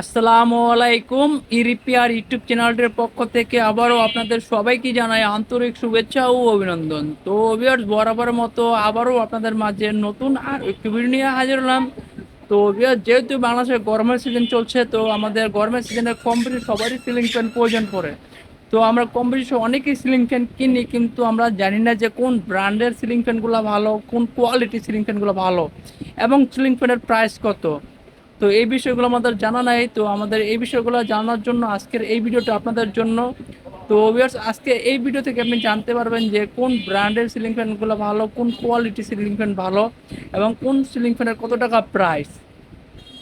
আসসালামু আলাইকুম ইরিপিয়ার ইউটিউব চ্যানেলটির পক্ষ থেকে আবারও আপনাদের সবাইকে জানাই আন্তরিক শুভেচ্ছা ও অভিনন্দন। তো ভিউয়ার্স বরাবর মতো আবারও আপনাদের মাঝে নতুন আর একটু নিয়ে হাজির হলাম। তো ভিউয়ার্স যেহেতু বাংলাদেশে গরমের সিজন চলছে, তো আমাদের গরমের সিজনে কম সবারই সিলিং ফ্যান প্রয়োজন পড়ে। তো আমরা কম বেশি অনেকেই সিলিং ফ্যান কিনি, কিন্তু আমরা জানি না যে কোন ব্র্যান্ডের সিলিং ফ্যানগুলো ভালো, কোন কোয়ালিটির সিলিং ফ্যানগুলো ভালো, এবং সিলিং ফ্যানের প্রাইস কত। তো এই বিষয়গুলো আমাদের জানা নাই, তো আমাদের এই বিষয়গুলো জানার জন্য আজকের এই ভিডিওটা আপনাদের জন্য। তো ভিউয়ার্স আজকে এই ভিডিও থেকে আপনি জানতে পারবেন যে কোন ব্র্যান্ডের সিলিং ফ্যানগুলো ভালো, কোন কোয়ালিটি সিলিং ফ্যান ভালো এবং কোন সিলিং ফ্যানের কত টাকা প্রাইস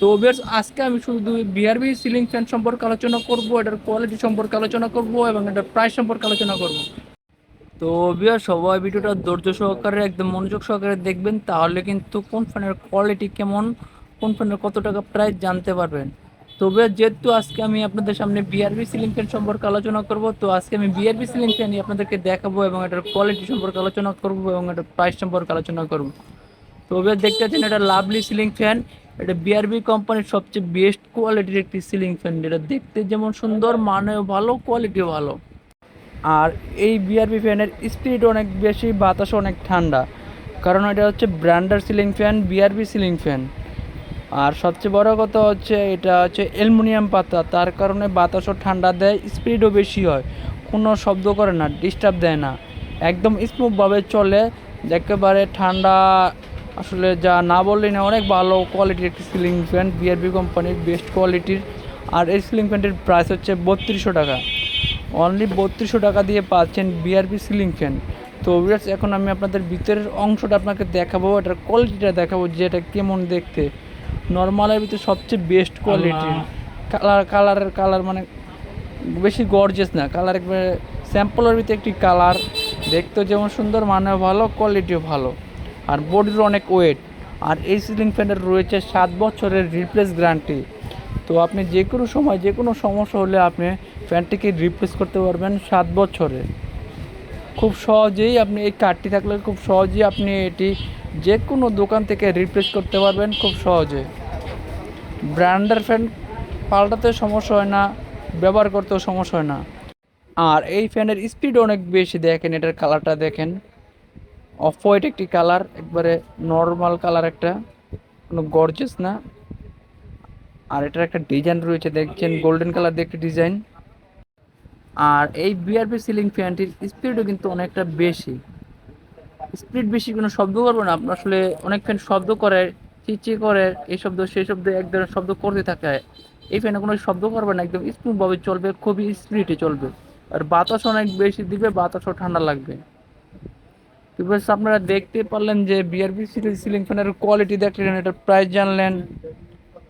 তো ভিউয়ার্স আজকে আমি শুধু বিআরবি সিলিং ফ্যান সম্পর্কে আলোচনা করব, এটার কোয়ালিটি সম্পর্কে আলোচনা করব এবং এটার প্রাইস সম্পর্কে আলোচনা করব। তো ভিউয়ার্স সবাই ভিডিওটা ধৈর্য সহকারে, একদম মনোযোগ সহকারে দেখবেন, তাহলে কিন্তু কোন ফ্যানের কোয়ালিটি কেমন কোন ফ্যানের কত টাকা প্রাইস জানতে পারবেন। তবে যেহেতু আজকে আমি আপনাদের সামনে বিআরবি সিলিং ফ্যান সম্পর্কে আলোচনা করব, তো আজকে আমি বিআরবি সিলিং ফ্যানই আপনাদেরকে দেখাবো এবং এটার কোয়ালিটি সম্পর্কে আলোচনা করব এবং এটার প্রাইস সম্পর্কে আলোচনা করব। তো এবার দেখতে পাচ্ছেন এটা লাভলি সিলিং ফ্যান এটা বিআরবি কোম্পানির সবচেয়ে বেস্ট কোয়ালিটির একটি সিলিং ফ্যান যেটা দেখতে যেমন সুন্দর, মানেও ভালো কোয়ালিটিও ভালো। আর এই বিআরবি ফ্যানের স্পিড অনেক বেশি বাতাস অনেক ঠান্ডা। কারণ এটা হচ্ছে ব্র্যান্ডার ceiling fan BRB ceiling fan আর সবচেয়ে বড় কথা হচ্ছে, এটা হচ্ছে অ্যালুমিনিয়াম পাতা। তার কারণে বাতাসও ঠান্ডা দেয়, স্পিডও বেশি হয়। কোনো শব্দ করে না ডিস্টার্ব দেয় না। একদম স্মুথভাবে চলে, একেবারে ঠান্ডা, আসলে যা না বললেই না, অনেক ভালো কোয়ালিটির একটি সিলিং ফ্যান বিআরবি কোম্পানির বেস্ট কোয়ালিটির আর এই সিলিং ফ্যানটির প্রাইস হচ্ছে বত্রিশশো টাকা। অনলি বত্রিশশো টাকা দিয়ে পাচ্ছেন বিআরবি সিলিং ফ্যান তো এখন আমি আপনাদের ভিতরের অংশটা আপনাকে দেখাবো, এটার কোয়ালিটিটা দেখাবো, যে এটা কেমন দেখতে। নর্মালের ভিতরে সবচেয়ে বেস্ট কোয়ালিটির কালার কালারের কালার মানে বেশি গর্জেস না। কালার একবারে স্যাম্পলের ভিতরে একটি কালার দেখতেও যেমন সুন্দর মানেও ভালো কোয়ালিটিও ভালো। আর বডির অনেক ওয়েট আর এই সিলিং ফ্যানের রয়েছে সাত বছরের রিপ্লেস গ্যারান্টি তো আপনি যে কোনো সময় যে কোনো সমস্যা হলে আপনি ফ্যানটিকে রিপ্লেস করতে পারবেন সাত বছরে। খুব সহজেই আপনি এই কার্ডটি থাকলে খুব সহজেই আপনি এটি যে কোনো দোকান থেকে রিপ্লেস করতে পারবেন খুব সহজে। ব্র্যান্ডের ফ্যান পাল্টাতে সমস্যা হয় না ব্যবহার করতেও সমস্যা হয় না। আর এই ফ্যানের স্পিড অনেক বেশি দেখেন এটার কালারটা দেখেন। অফ হোয়াইট একটি কালার একবারে নর্মাল কালার একটা কোনো গর্জেস না। আর এটার একটা ডিজাইন রয়েছে দেখছেন গোল্ডেন কালার দিয়ে একটি ডিজাইন। আর এই বিআরপি সিলিং ফ্যানটির স্পিডও কিন্তু অনেকটা বেশি। স্পিড বেশি কোনো শব্দ করব না। আপনার আসলে অনেক ফ্যান শব্দ করে, চিচি করে, এই শব্দ, সেই শব্দ, এক ধরনের শব্দ করতে থাকে। এই ফ্যানে কোনো শব্দ করবে না, একদম স্মুথভাবে চলবে, খুবই স্পিডে চলবে। আর বাতাস অনেক বেশি দিবে, বাতাসও ঠান্ডা লাগবে। আপনারা দেখতে পারলেন যে বিআরবি সিলিং ফ্যানের কোয়ালিটি দেখলেন, এটার প্রাইস জানলেন।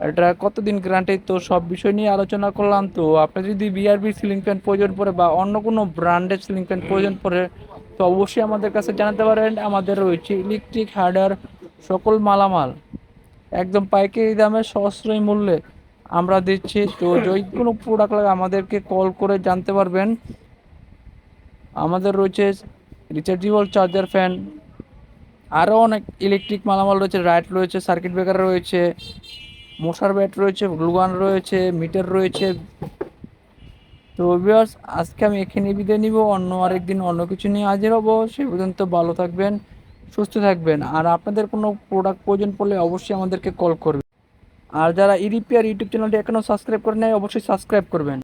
এটা কতদিন গ্যারান্টি তো সব বিষয় নিয়ে আলোচনা করলাম। তো আপনার যদি বিআরবি সিলিং ফ্যান প্রয়োজন পড়ে বা অন্য কোনো ব্র্যান্ডের সিলিং ফ্যান প্রয়োজন পড়ে তো অবশ্যই আমাদের কাছে জানাতে পারেন। আমাদের রয়েছে ইলেকট্রিক হার্ডার সকল মালামাল। একদম পাইকারি দামে সশ্রয় মূল্যে আমরা দিচ্ছি। তো যে কোনো প্রোডাক্ট লাগে আমাদেরকে কল করে জানতে পারবেন। আমাদের রয়েছে রিচার্জেবল চার্জার ফ্যান আরও অনেক ইলেকট্রিক মালামাল রয়েছে লাইট রয়েছে সার্কিট ব্রেকার রয়েছে। মশার ব্যাট রয়েছে গ্লুগান রয়েছে, মিটার রয়েছে। তো ভিউয়ার্স আজকে আমি এখানে বিদায় নিব। অন্য আরেকদিন অন্য কিছু নিয়ে হাজির হব। সে পর্যন্ত ভালো থাকবেন, সুস্থ থাকবেন। আর আপনাদের কোনো প্রোডাক্ট প্রয়োজন পড়লে অবশ্যই আমাদেরকে কল করবেন। আর যারা ইরিপিয়ার ইউটিউব চ্যানেলটি এখনও সাবস্ক্রাইব করে নেয় অবশ্যই সাবস্ক্রাইব করবেন।